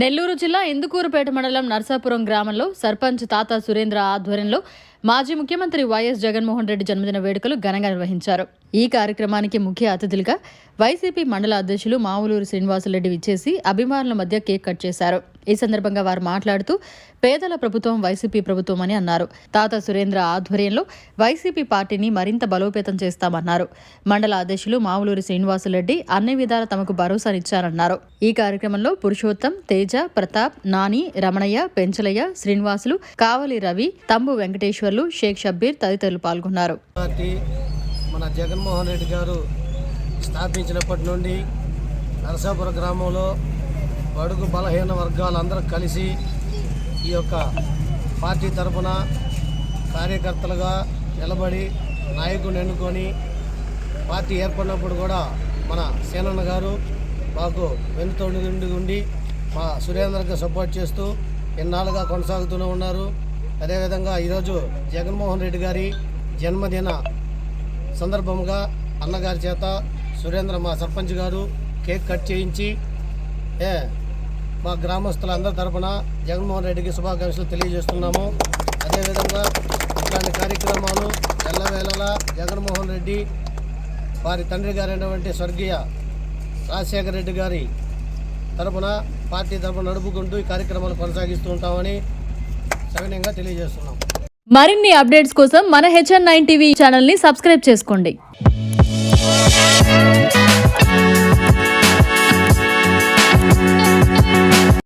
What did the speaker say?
నెల్లూరు జిల్లా ఇందుకూరుపేట మండలం నర్సాపురం గ్రామంలో సర్పంచ్ తాత సురేంద్ర ఆధ్వర్యంలో మాజీ ముఖ్యమంత్రి వైఎస్ జగన్మోహన్ రెడ్డి జన్మదిన వేడుకలు ఘనంగా నిర్వహించారు. ఈ కార్యక్రమానికి ముఖ్య అతిథులుగా వైసీపీ మండల అధ్యక్షులు మావులూరు శ్రీనివాసులరెడ్డి విచ్చేసి అభిమానుల మధ్య కేక్ కట్ చేశారు. ఈ సందర్భంగా వారు మాట్లాడుతూ పేదల ప్రభుత్వం వైసీపీ ప్రభుత్వం అని అన్నారు. తాత సురేంద్ర ఆధ్వర్యంలో వైసీపీ పార్టీని మరింత బలోపేతం చేస్తామన్నారు. మండల అధ్యక్షులు మావులూరి శ్రీనివాసులరెడ్డి అన్ని విధాల తమకు భరోసానిచ్చారన్నారు. ఈ కార్యక్రమంలో పురుషోత్తం తేజ ప్రతాప్ నాని రమణయ్య పెంచలయ్య శ్రీనివాసులు కావలి రవి తంబు వెంకటేశ్వర్లు షేక్ షబ్బీర్ తదితరులు పాల్గొన్నారు. మన జగన్మోహన్ రెడ్డి గారు స్థాపించినప్పటి నుండి నరసాపురం గ్రామంలో బడుగు బలహీన వర్గాలందరూ కలిసి ఈ యొక్క పార్టీ తరపున కార్యకర్తలుగా నిలబడి నాయకుడిని ఎన్నుకొని పార్టీ ఏర్పడినప్పుడు కూడా మన సేనన్న గారు మాకు వెనుతోడు నుండి ఉండి మా సురేంద్రకి సపోర్ట్ చేస్తూ ఎన్నాళ్ళుగా కొనసాగుతూనే ఉన్నారు. అదేవిధంగా ఈరోజు జగన్మోహన్ రెడ్డి గారి జన్మదిన సందర్భంగా అన్నగారి చేత సురేంద్ర మా సర్పంచ్ గారు కేక్ కట్ చేయించి ఏ మా గ్రామస్తులందరి తరఫున జగన్మోహన్ రెడ్డికి శుభాకాంక్షలు తెలియజేస్తున్నాము. అదేవిధంగా ఇట్లాంటి కార్యక్రమాలు ఎల్లవేళలా జగన్మోహన్ రెడ్డి వారి తండ్రి గారైనటువంటి స్వర్గీయ రాజశేఖర రెడ్డి గారి తరఫున పార్టీ తరఫున నడుపుకుంటూ ఈ కార్యక్రమాలు కొనసాగిస్తూ ఉంటామని సవినయంగా తెలియజేస్తున్నాం. మరిన్ని అప్డేట్స్ కోసం మన హెచ్ఎన్ నైన్ టీవీ ఛానల్ని సబ్స్క్రైబ్ చేసుకోండి.